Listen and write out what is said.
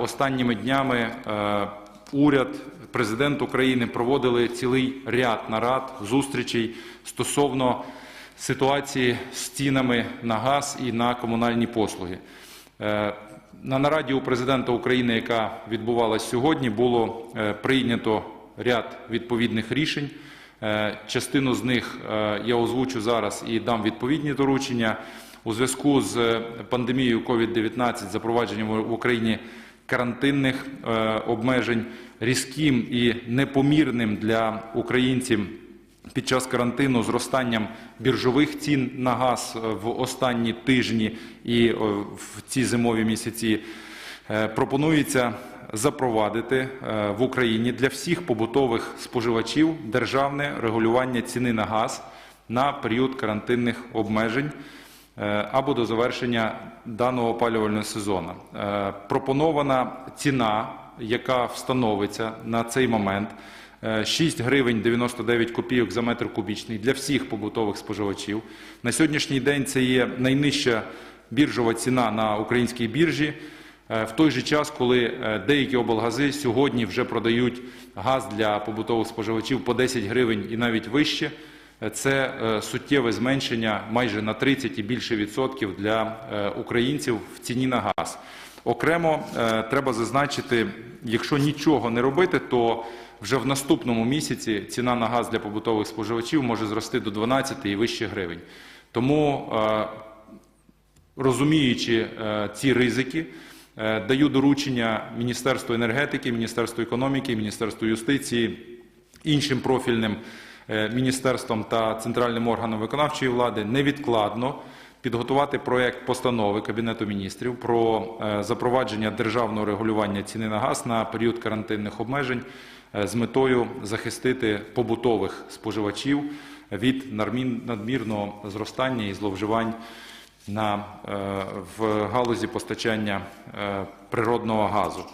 Останніми днями е, уряд, президент України проводили цілий ряд нарад, зустрічей стосовно ситуації з цінами на газ і на комунальні послуги. Е, На нараді у президента України, яка відбувалась сьогодні, було е, прийнято ряд відповідних рішень. Частину з них я озвучу зараз і дам відповідні доручення. У зв'язку з пандемією COVID-19, запровадженням в Україні карантинних е, обмежень, різким і непомірним для українців під час карантину зростанням біржових цін на газ е, в останні тижні. І е, в ці зимові місяці пропонується запровадити в Україні для всіх побутових споживачів державне регулювання ціни на газ на період карантинних обмежень або до завершення даного опалювального сезону. Е, Пропонована ціна, яка встановиться на цей момент, е, 6 гривень 99 копійок за метр кубічний для всіх побутових споживачів. На сьогоднішній день це є найнижча біржова ціна на українській біржі. Е, В той же час, коли е, деякі облгази сьогодні вже продають газ для побутових споживачів по 10 гривень і навіть вище, е, це е, суттєве зменшення майже на 30 і більше відсотків для е, українців в ціні на газ. Окремо е, треба зазначити, якщо нічого не робити, то вже в наступному місяці ціна на газ для побутових споживачів може зрости до 12 і вище гривень. Тому розуміючи ці ризики, даю доручення Міністерству енергетики, Міністерству економіки, Міністерству юстиції, іншим профільним е, міністерствам та центральним органам виконавчої влади невідкладно підготувати проект постанови Кабінету міністрів про е, запровадження державного регулювання ціни на газ на період карантинних обмежень е, з метою захистити побутових споживачів від надмірного зростання і зловживань в галузі постачання природного газу.